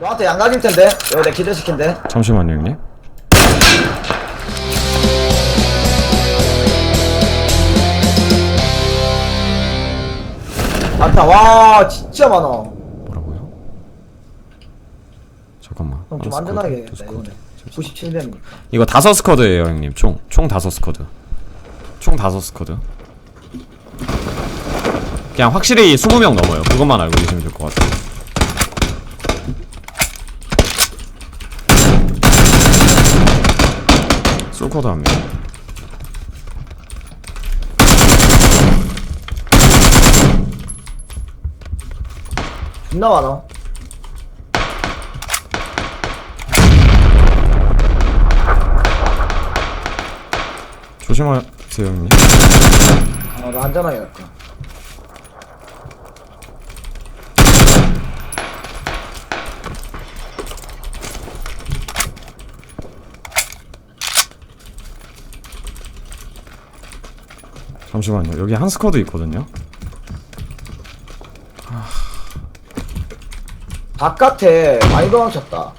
너한테 양각일 텐데. 이거 내 기절시킨데. 잠시만요 형님 많다. 와, 진짜 많아. 뭐라고요? 잠깐만 형좀 스쿼드, 안전하게 스쿼드. 이거는. 97명이니까. 이거 다섯 스쿼드예요 형님 총 총 다섯 스쿼드 총 다섯 스쿼드 그냥 확실히 20명 넘어요 그것만 알고 계시면 될 것 같아요 솔코드 한 명 존나 많아. 조심하세요 형님 어, 나 안전하게 갈까. 잠시만요. 여기 한 스쿼드 있거든요. 바깥에 많이 도망쳤다.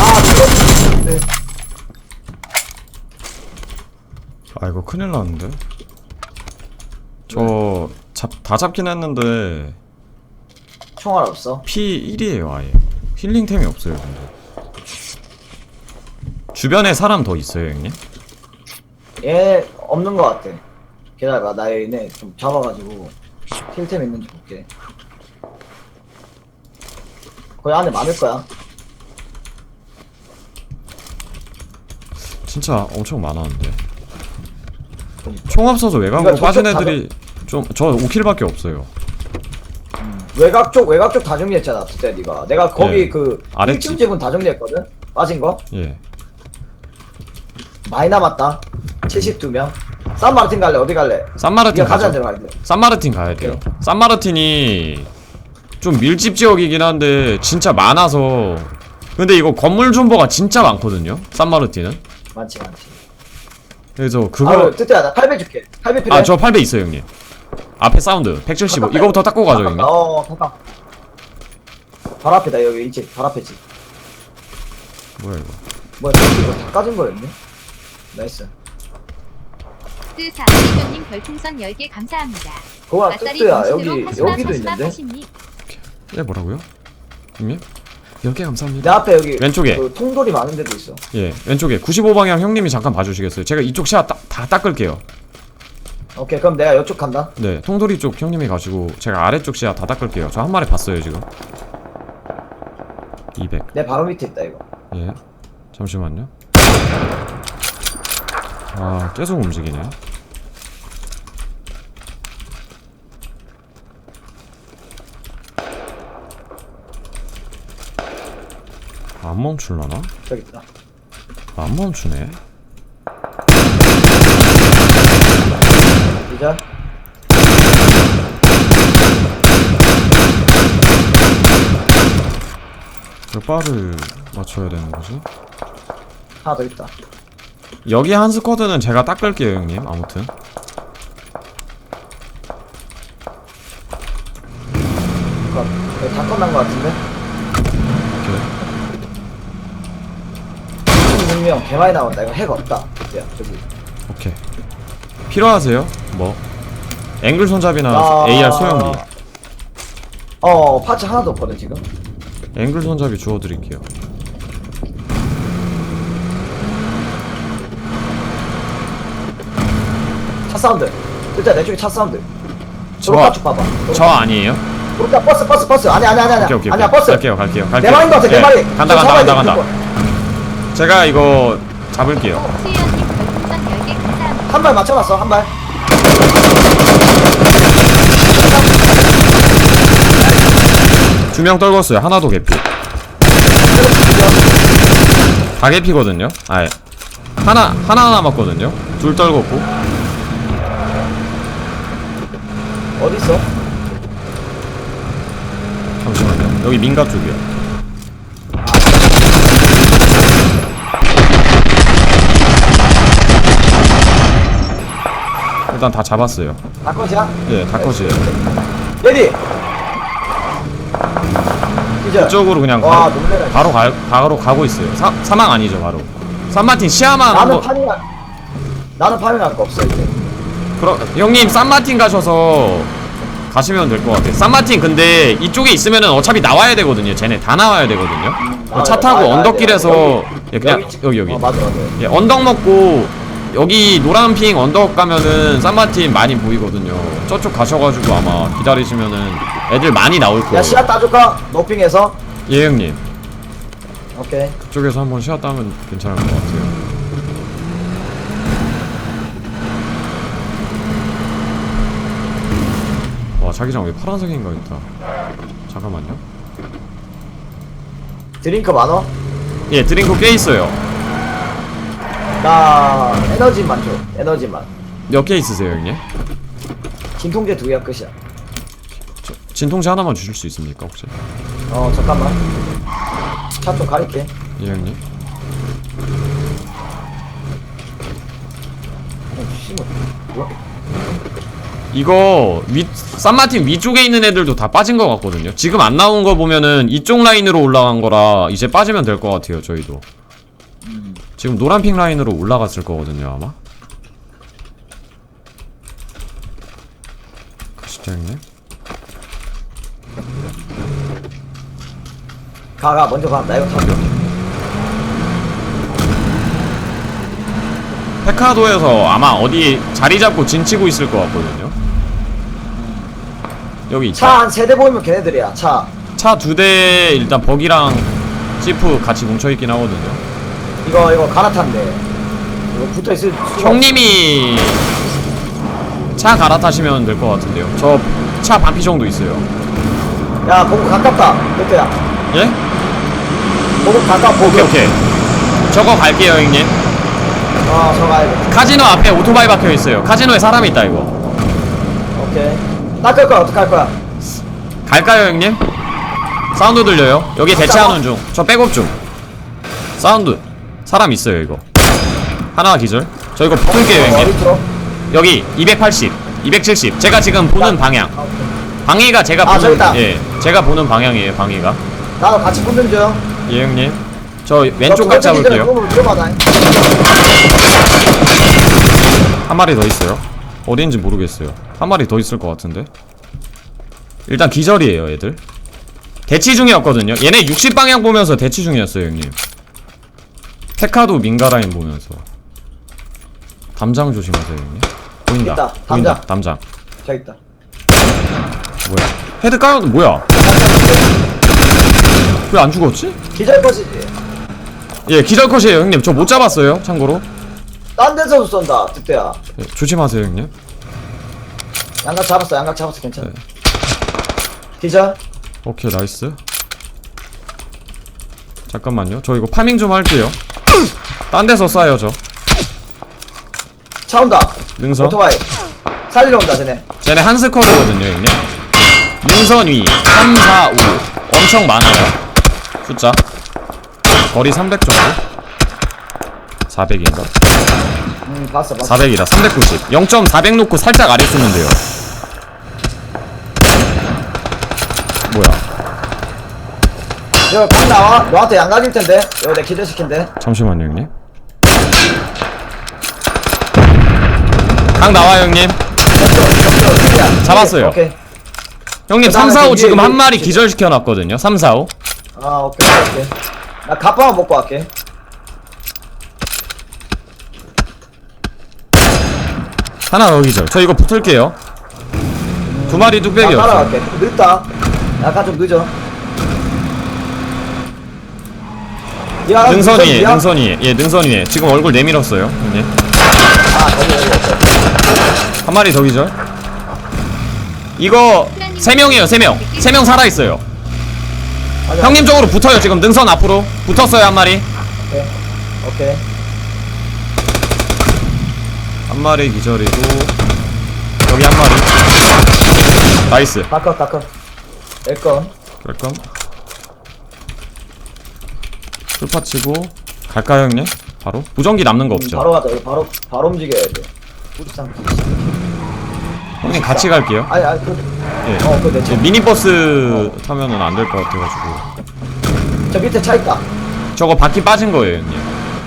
아, 그거 네. 아 이거 큰일 났는데 저 잡, 다 잡긴 했는데 총알 없어. 피 1이에요 아예 힐링템이 없어요 근데 주변에 사람 더 있어요 형님? 얘 없는 것 같아. 게다가 나 얘네 좀 잡아가지고 힐템 있는지 볼게. 거기 안에 많을 거야. 진짜 엄청 많았는데 총 없어서 외곽으로 이거 빠진 저쪽 애들이 좀 저 5킬밖에 없어요 외곽 쪽 외곽 쪽 다 정리했잖아 그때 네가. 내가 거기 예. 그 아랫집. 1층 집은 다 정리했거든. 빠진 거 예 많이 남았다. 72명. 산마르틴 갈래 어디 갈래? 산마르틴 네가 가자 가죠 데로 갈래. 산마르틴 가야 돼요 산마르틴이 좀 밀집 지역이긴 한데 진짜 많아서 근데 이거 건물 존버가 진짜 많거든요 산마르틴은 많지 많지. 그래서 그거 아, 뜨뜨야 나 8배 줄게. 8배 필요해. 아저 8배 있어요 형님 앞에 사운드 175 가깝다. 이거부터 닦고 가죠 형님 어 가까. 바로 앞에다 여기 이집 바로 앞에 집. 뭐야 이거 뭐야 이거 다 까진 거였네. 나이스. 뜨사 이교님 별풍선 10개 감사합니다. 아싸리 뜨뜨야 여기 여기도 있는데. 예 뭐라고요? 형님? 10개 감사합니다 내 앞에 여기 왼쪽에. 그 통돌이 많은 데도 있어. 예 왼쪽에 95방향 형님이 잠깐 봐주시겠어요? 제가 이쪽 시야 다, 다 닦을게요 오케이 그럼 내가 이쪽 간다. 네 통돌이 쪽 형님이 가지고 제가 아래쪽 시야 다 닦을게요 저 한 마리 봤어요 지금 200 내 바로 밑에 있다 이거. 예. 잠시만요. 아, 계속 움직이네. 안 멈출라나? 저기 있다. 안 멈추네. 기절. 몇 발을 맞춰야 되는 거지? 하나 더 있다. 여기 한 스쿼드는 제가 닦을게요, 형님. 아무튼. 그거 다 끝난 거 같은데. 오케이. 16명 개 많이 나온다. 이거 핵 없다. 야 저기. 오케이. 필요하세요? 뭐? 앵글 손잡이나 아. AR 소형기. 어 파츠 하나도 없거든 지금. 앵글 손잡이 주워드릴게요. 차 사운드. 일단 내 쪽에 차 사운드. 저, 도로가 쪽 봐봐. 저 아니에요? 도로가 버스 버스 버스. 아니 아니 아니 아니. 오케이 오케이 아니야 오케이. 버스. 갈게요 갈게요 갈게요 내 말인 거 같아 내 예, 말이. 간다 저 간다 간다 돼, 간다. 제가 이거 잡을게요. 수연님 별풍선 10개 감사합니다. 한 발 맞춰놨어 한 발. 두 명 떨궜어요. 하나도 개피. 다 개피거든요. 아예. 하나 하나 남았거든요. 둘 떨궜고 '어디 있어? 여기 민가 쪽이야 일단 다 잡았어요 바꿔자. 예 다 컷이에요 레디. 이제. 이쪽으로 그냥 와, 바로, 놀래라. 바로, 가, 바로 가고 있어요 사, 사망 아니죠 바로 산마틴 시야만 나는 한번 파밍할. 나는 파밍할 거 없어 이제. 그럼 형님 산마틴 가셔서 가시면 될 것 같아요 산마틴 근데 이쪽에 있으면은 어차피 나와야 되거든요 쟤네 다 나와야 되거든요 차 돼, 타고 나와야 언덕길에서 돼. 예, 그냥 여기, 여기 여기 어 맞아 맞아. 예, 언덕 먹고 여기 노란 핑 언덕 가면은 산마틴 많이 보이거든요 저쪽 가셔가지고 아마 기다리시면은 애들 많이 나올 야 거예요 시야 따줄까? 노핑해서. 예 형님 오케이. 그쪽에서 한번 시야 따면 괜찮을 것 같아요 와 자기장 왜 파란색인가 있다 잠깐만요 드링크 많어? 예 드링크 꽤 있어요 나 에너지만 줘. 에너지만. 몇 개 있으세요 형님? 진통제 두 개가 끝이야. 저, 진통제 하나만 주실 수 있습니까 혹시? 어 잠깐만. 차 좀 가릴게. 예 형님 어, 씨발. 뭐야? 이거 위 산마틴 위쪽에 있는 애들도 다 빠진 것 같거든요 지금 안 나온 거 보면은 이쪽 라인으로 올라간 거라 이제 빠지면 될 것 같아요 저희도 지금 노란핑 라인으로 올라갔을 거거든요 아마 가시죠 형님 가가 먼저 가. 나 이거 타고. 페카도에서 아마 어디 자리 잡고 진치고 있을 것 같거든요 여기 차 한 세 대 보이면 걔네들이야. 차. 차 두 대 일단 버기랑 지프 같이 뭉쳐있긴 하거든요 이거 이거 갈아탄대. 이거 붙어 있을 수가 형님이 차 갈아타시면 될 것 같은데요 저 차 반피 정도 있어요. 야 보고 가깝다. 그때야. 예? 보고 가깝. 보고. 오케이 오케이 저거 갈게요 형님 어, 저 가야 돼. 카지노 앞에 오토바이 박혀 있어요 카지노에 사람이 있다 이거 오케이. 닦을 거야. 어떡할 거야? 갈까요 형님? 사운드 들려요 여기 대체하는 중 저 백업 중 사운드 사람 있어요 이거. 하나 기절? 저 이거 붙을게요 어, 형님 들어? 여기 280 270 제가 지금 보는 방향. 아. 방위가 제가 아, 보는. 예 제가 보는 방향이에요 방위가. 나도 같이 붙는 중. 예 형님. 저 왼쪽 각 잡을게요. 한 마리 더 있어요? 어딘지 모르겠어요. 한 마리 더 있을 것 같은데? 일단 기절이에요 애들. 대치 중이었거든요. 얘네 60방향 보면서 대치 중이었어요 형님 테카도 민가라인 보면서 담장 조심하세요 형님 보인다 있다, 보인다 담장. 저기 있다. 뭐야 헤드 까였 뭐야 왜 안 죽었지? 기절 것이지. 예 기절컷이에요 형님 저 못 잡았어요 참고로 딴 데서도 쏜다. 그때야. 예, 조심하세요 형님 양각 잡았어. 양각 잡았어. 괜찮아. 네. 기절. 오케이 나이스 잠깐만요 저 이거 파밍 좀 할게요 딴 데서 쏴요 저 차 온다. 능선 오토바이. 살리러 온다. 쟤네. 쟤네 한스커드거든요 형님 능선 위 3, 4, 5 엄청 많아요 숫자 거리 300 정도 400인가? 음 봤어 봤어. 400이다 390 0.400 놓고 살짝 아래 쓰면 돼요 뭐야 이거 각 나와. 너한테 양각일 텐데. 이거 내 기절 시킨대. 잠시만요 형님 강 나와요 형님 잡았어요. 오케이. 형님 그 3, 다음에 4, 5그 지금 한 마리 기절시켜놨거든요 3, 4, 5아 오케이 오케이. 나 갑바만 먹고 갈게. 하나 더 기절 저 이거 붙을게요 두 마리 나 뚝배기였어 따라갈게. 늦다. 약간 좀 늦어. 야, 능선 위에 능선이야? 능선 위에 예 능선 위에 지금 얼굴 내밀었어요 형님 아 여기 없어. 한 마리 더 기절 이거 세 명이에요 세 명 세 명 살아 있어요 맞아. 형님 쪽으로 붙어요 지금 능선 앞으로 붙었어요 한 마리 오케이. 오케이. 한 마리 기절이고 여기 한 마리 나이스 다컷 다컷. 내 거. 그럴까? 풀파 치고. 갈까요 형님? 바로? 무전기 남는 거 없죠? 바로 가자. 이거 바로 바로 움직여야 돼. 우리상 형님 같이 갈게요. 아니 아니 그, 예. 어 그내 예, 미니버스 타면은 안 될 것 같아가지고. 저 밑에 차 있다. 저거 바퀴 빠진 거예요 형님.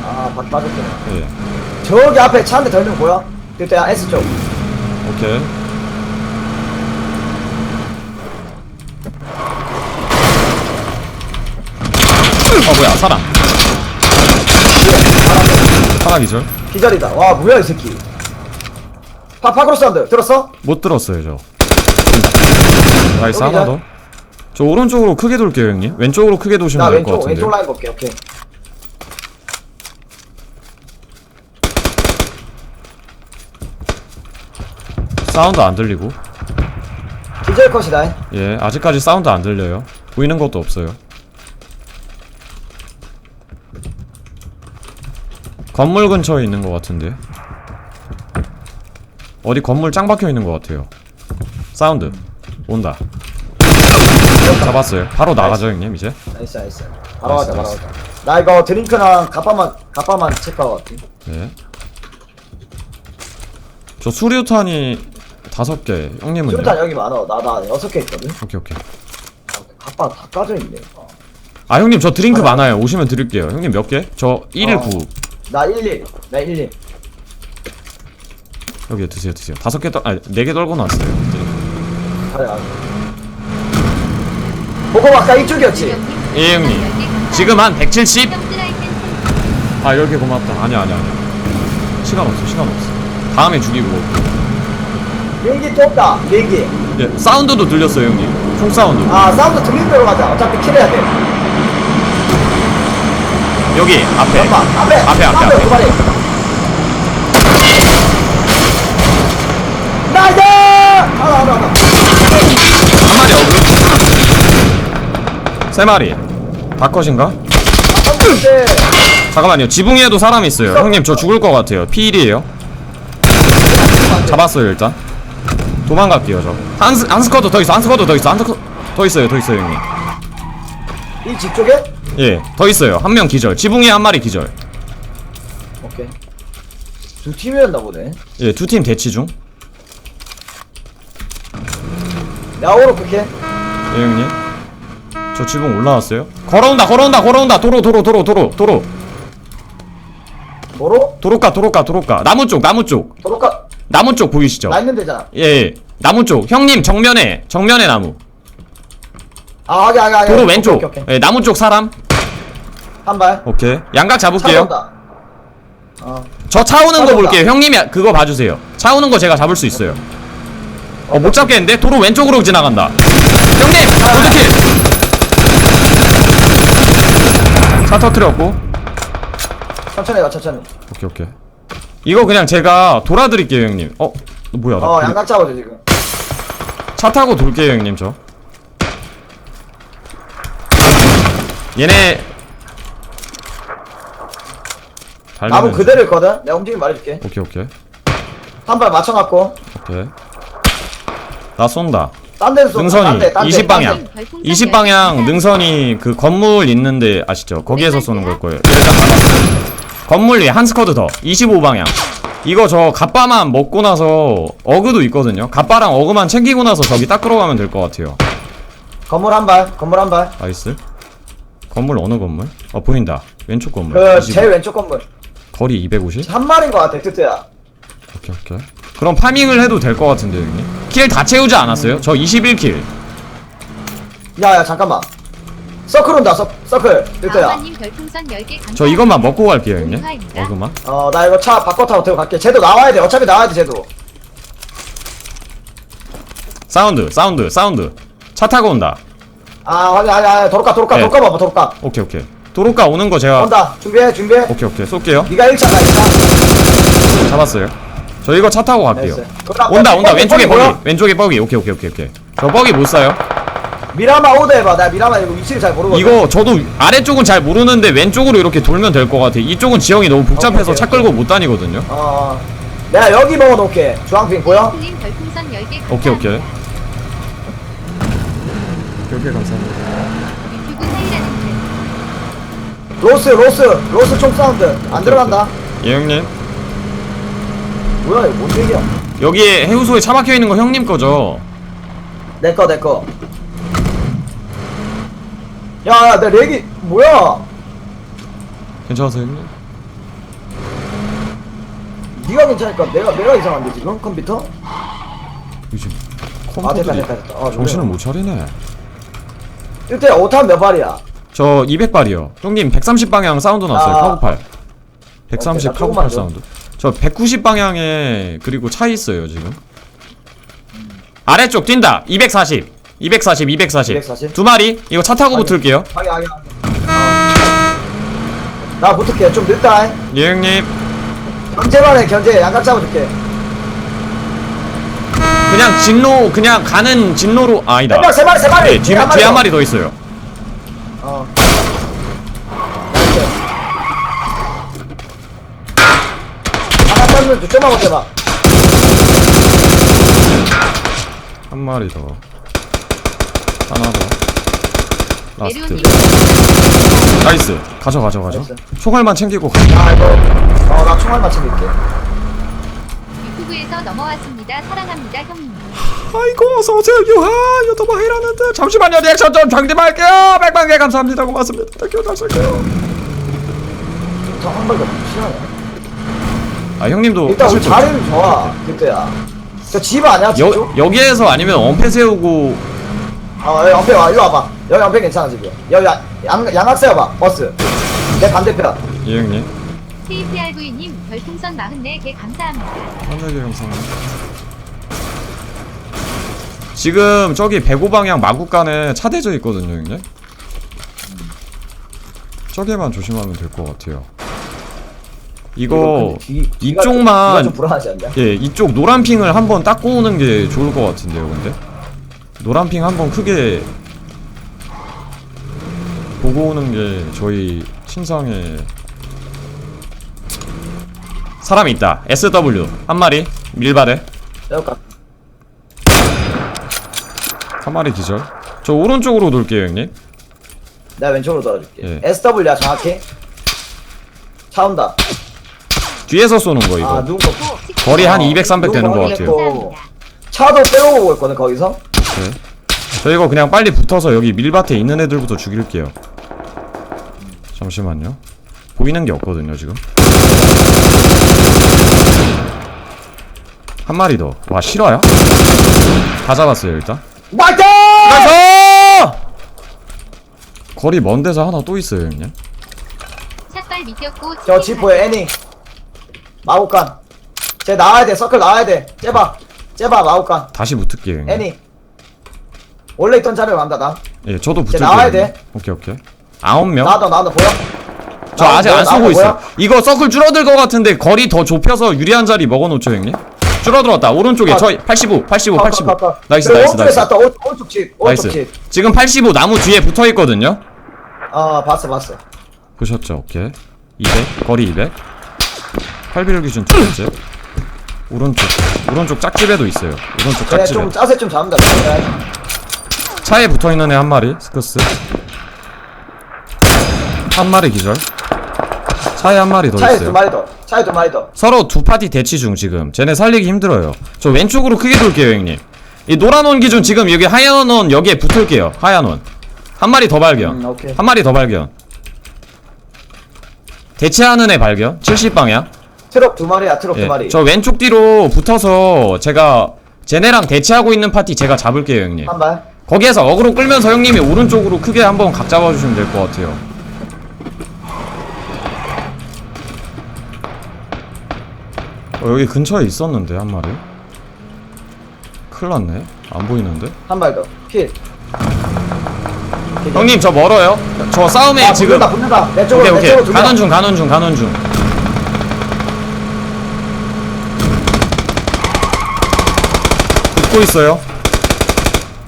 아 바퀴 빠졌구나. 예. 저기 앞에 차 한대거 보여? 그때 S 쪽. 오케이 어 뭐야 사람 사람 기절 기절이다. 와 뭐야 이 새끼. 파 파크로 사운드 들었어? 못 들었어요 저. 나이스 여기죠? 하나 더저 오른쪽으로 크게 돌게요 형님. 왼쪽으로 크게 나 도시면 될 것 왼쪽 같은데. 왼쪽 라인 볼게 오케이. 사운드 안 들리고. 기절 컷이다. 예 아직까지 사운드 안 들려요. 보이는 것도 없어요 건물 근처에 있는 것 같은데. 어디 건물 짱 박혀 있는 것 같아요. 사운드. 온다. 잡았어요. 바로 나가죠 형님 이제? 나이스 나이스. 바로 가자 바로 나이스, 가자. 나 이거 드링크랑 가빠만 가빠만 체크하고 갈게. 네. 저 수류탄이 다섯 개 형님은요? 수류탄 여기 많아. 나나 여섯 개 있거든. 오케이 오케이. 아, 가빠 다 까져 있네. 어. 아 형님 저 드링크 많아요. 오시면 드릴게요. 형님 몇 개? 저 1일 어. 9 나 11, 나 11. 여기 드세요 드세요 다섯 개 떨.. 아니 네개 떨고 가래 가. 보고 아까 이쪽이었지? 예 형님 지금 한 170? 아 10개 고맙다 아니야 아니야 아니야 시간 없어 시간 없어 다음에 죽이고 비행기 또 없다, 비행기. 예 사운드도 들렸어요 형님 총 사운드 아, 사운드 들리는 대로 가자. 어차피 킬해야 돼. 여기 앞에 앞에. 앞에, 앞에, 앞에. 두 마리. 나이스! 하나, 하나, 하나. 한 마리 어그 세 마리 다 컷인가? 아, 네. 잠깐만요 지붕에도 사람 있어요 형님 저 죽을 것 같아요 P1이에요 잡았어요 일단 도망갈게요 저 한스, 한스쿼드 더 있어 한스쿼드 더 있어 한스쿼드 더 있어요 더 있어요 형님 이집 쪽에? 예 더 있어요. 한 명 기절. 지붕에 한 마리 기절. 오케이. 두 팀이었나 보네. 예 두 팀 대치 중. 야, 오로 그렇게. 예 형님. 저 지붕 올라왔어요. 걸어온다 걸어온다 걸어온다. 도로 도로 도로 도로 도로. 도로? 도로가 도로가 도로가. 나무 쪽 나무 쪽. 도로가. 나무 쪽 보이시죠? 나 있는 데잖아. 예, 예. 나무 쪽. 형님 정면에. 정면에 나무 아, 하게, 하게, 하게. 도로 오케이, 왼쪽 오케이, 오케이. 예 나무 쪽 사람. 한 발. 오케이. 양각 잡을게요. 차온다. 어. 저 차 오는 거 차온다. 볼게요. 형님이 그거 봐주세요. 차 오는 거 제가 잡을 수 있어요. 어 못 잡겠는데? 도로 왼쪽으로 지나간다. 형님! 로드킬 차 터트렸고. 천천히 가, 천천히. 오케이 오케이. 이거 그냥 제가 돌아드릴게요 형님. 어 뭐야? 나 어, 그- 양각 잡아줘, 지금. 차 타고 돌게요 형님 저 얘네 나무 그대로 있거든? 내가 움직임 말해줄게. 오케이 오케이. 한 발 맞춰놨고. 오케이. 나 쏜다. 딴 쏜다, 딴 능선이 데, 딴 데, 20 방향. 딴 데. 20 방향 능선이 그 건물 있는데 아시죠? 거기에서 쏘는 걸 거예요. 일단 건물 위에 한 스쿼드 더. 25 방향. 이거 저 갑바만 먹고 나서 어그도 있거든요. 갑바랑 어그만 챙기고 나서 저기 딱 들어가면 될 것 같아요. 건물 한 발, 건물 한 발. 나이스 건물 어느 건물? 어 보인다 왼쪽 건물 그 25. 제일 왼쪽 건물. 거리 250? 한 마리인 것 같아, 뜨뜨야. 오케이 오케이 그럼 파밍을 해도 될 것 같은데 형님 킬 다 채우지 않았어요? 저 21킬 야야 잠깐만. 서클 온다, 서, 서클. 뜨뜨야. 아마님 별풍선 10개 감사합니다. 저 이것만 먹고 갈게요 형님. 어그만 어, 나 이거 차 바꿔 타고 들어갈게. 쟤도 나와야 돼. 어차피 나와야 돼, 쟤도. 사운드 사운드 사운드 차 타고 온다 아, 확인, 확인, 확인. 도로가, 도로가, 네. 도로가 봐봐, 도로가. 오케이 오케이 도로가 오는 거 제가 온다. 준비해, 준비해. 오케이 오케이 쏠게요 네가 1차 가, 1차. 잡았어요 저 이거 차 타고 갈게요. 그럼 온다 나 온다 뻑이, 왼쪽에 뻑이 버기? 왼쪽에 버기 오케이 오케이 오케이 오케이 저 버기 못 사요 미라마 오드 해봐. 나 미라마 이거 위치를 잘 모르거든. 이거 저도 아래쪽은 잘 모르는데 왼쪽으로 이렇게 돌면 될 것 같아 이쪽은 지형이 너무 복잡해서 오케이, 차 끌고 못 다니거든요 어, 어. 내가 여기 먹어놓을게. 주황핑 보여? 클린 별풍선 10개 오케이 오케이 오케이 감사합니다. 로스 로스 로스 총 사운드. 안 들어간다. 예 형님. 뭐야 이거 뭔 얘기야? 여기에 해우소에 차 박혀 있는 거 형님 거죠? 내꺼 내꺼 야야 내 렉이 뭐야? 괜찮으세요 형님? 네가 괜찮을까 내가 내가 이상한데 지금? 컴퓨터? 요즘 아 됐다 컴퓨터들이 됐다 됐다. 아 정신을 못 차리네 일대 5탄 몇 발이야? 저 200발이요. 형님 130방향 사운드 났어요. 아. 카고팔. 130 오케이, 나 조금만 카고팔 줘. 사운드. 저 190방향에 그리고 차 있어요 지금. 아래쪽 뛴다. 240 240 240, 240? 두 마리? 이거 차 타고 아니. 붙을게요. 하게 하게 어. 나 붙을게. 좀 늦다 예 형님. 견제만 해 견제. 양각 잡아줄게 그냥 진로 그냥 가는 진로로 아, 아니다. 세 마리 세 마리 네, 뒤, 뒤에 한 더. 마리 더 있어요. 어. 나이스 하나 두 점만 못해봐 한 마리 더. 하나 더. 라스트. 나이스. 가져 가져 가져. 나이스. 총알만 챙기고 가. 아 이거. 어나 총알 맞춰줄게 넘어왔습니다. 사랑합니다 형님. 아이고 어서 오세요. 유하 유튜버 해라는데. 잠시만요. 리액션 좀 장님할게요. 백만 개 감사합니다. 고맙습니다. 땡큐 잘 쓸게요. 저한 발도 싫어요? 아 형님도 일단 우리 하실 거 자리는 좋아 그때야. 저 집 아니야 집 여, 쪽? 여기에서 아니면 엄폐 세우고. 어 여기 엄폐 와 이리 와봐. 여기 엄폐 괜찮아 집이야. 여기 야, 양, 양각 세워봐 버스. 내 반대편. 예 형님. KPRV님 별풍선 44개 감사합니다. 감사합니다 지금 저기 105방향 마구간에 차 대져 있거든요 형님 저기만 조심하면 될 것 같아요 이거 좀- 이쪽만 뒤가 좀 불안하지 않냐? 예, 이쪽 노란 핑을 한번 닦고 오는 게 좋을 것 같은데요, 근데? 노란 핑 한번 크게 보고 오는 게 저희 신상에 사람이 있다. SW 한 마리 밀발에 여기 가- 한 마리 기절. 저 오른쪽으로 돌게요, 형님. 내가 왼쪽으로 돌아줄게 예. SW야 정확히 차 온다 뒤에서 쏘는 거 이거. 아 누군 거 거리 한 어, 200, 300 되는 것 누군 같아요. 차도 빼고 오고 있거든 거기서 네. 저 이거 그냥 빨리 붙어서 여기 밀밭에 있는 애들부터 죽일게요. 잠시만요. 보이는 게 없거든요, 지금. 한 마리 더. 와, 실화야? 다 잡았어요, 일단. 마이크! 나이스! 거리 먼 데서 하나 또 있어요, 형님. 샷발 미꼈고 저 지포에 애니 마구간 쟤 나와야 돼 서클 나와야 돼 째봐 째봐 마구간 다시 붙을게요, 형님. 애니 원래 있던 자리로 간다 나 예, 저도 붙을게요. 나와야 형님. 돼. 오케이, 오케이. 아홉 명? 나도 나도 보여? 저 나도 아직? 안 나도 쏘고 있어요. 보여? 이거 서클 줄어들 것 같은데 거리 더 좁혀서 유리한 자리 먹어놓죠, 형님? 줄어들었다. 오른쪽에 아. 저 85, 85, 가, 85. 가, 가, 가. 나이스, 나이스, 나이스. 오- 오른쪽 집 오른쪽 나이스. 집 지금 85 나무 뒤에 붙어 있거든요. 어 봤어 봤어 보셨죠? 오케이. 200 거리 200. 8비율 기준 두 번째. 오른쪽 오른쪽 짝집에도 있어요. 오른쪽 그래 짝집에. 좀 짜세 좀 잡는다 그래. 차에 붙어 있는 애 한 마리 스크스. 한 마리 기절. 차에 한 마리 더 차에 있어요. 두 마리 더 차에 두 마리 더 서로 두 파티 대치 중 지금. 쟤네 살리기 힘들어요. 저 왼쪽으로 크게 돌게요, 형님. 이 노란 원 기준 지금 여기 하얀 원 여기에 붙을게요. 하얀 원. 한 마리 더 발견. 음, 오케이. 한 마리 더 발견. 대치하는 애 발견. 70 방향. 트럭 두 마리야 트럭 두 마리 예, 저 왼쪽 뒤로 붙어서 제가 쟤네랑 대치하고 있는 파티 제가 잡을게요, 형님. 한 발 거기에서 어그로 끌면서 형님이 오른쪽으로 크게 한번 각 잡아주시면 될 것 같아요. 어, 여기 근처에 있었는데 한 마리. 큰일 났네. 안 보이는데. 한발 더 킬 형님 저 멀어요. 저 싸움에 아 지금. 붙는다 붙는다 내 오케이 쪽으로 내 오케이. 쪽으로 두 가는 명. 중 가는 중 가는 중. 붙고 있어요.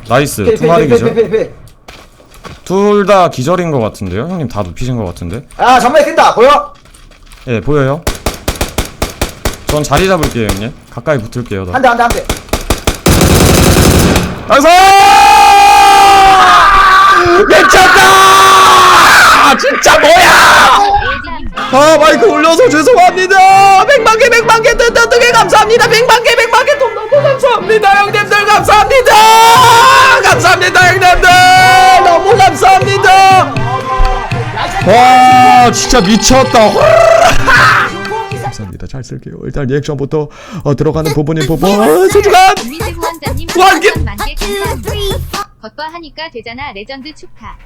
나이스 필, 두 마리 기절. 필, 필, 필. 둘 다 기절인 것 같은데요? 형님 다 눕히신 것 같은데? 아 전면에 뛴다 보여? 예, 보여요? 전 자리 잡을게요, 형님. 가까이 붙을게요, 나. 한대 한대 한대. 나이스! 괜찮다! 아 진짜 뭐야! 아 마이크 올려서 죄송합니다! 백만 개 백만 개 뜨뜻하게 감사합니다! 백만 개 백만 개 돈 너무 감사합니다! 형님들 감사합니다! 감사합니다 형님들! 너무 감사합니다! 와 진짜 미쳤다 잘 쓸게요 일단 리액션부터 어, 들어가는 부분인 부분 어, 소중한 김미세 후원자님 후원금! 만개 감사합니다 겉바 하니까 되잖아 레전드 축하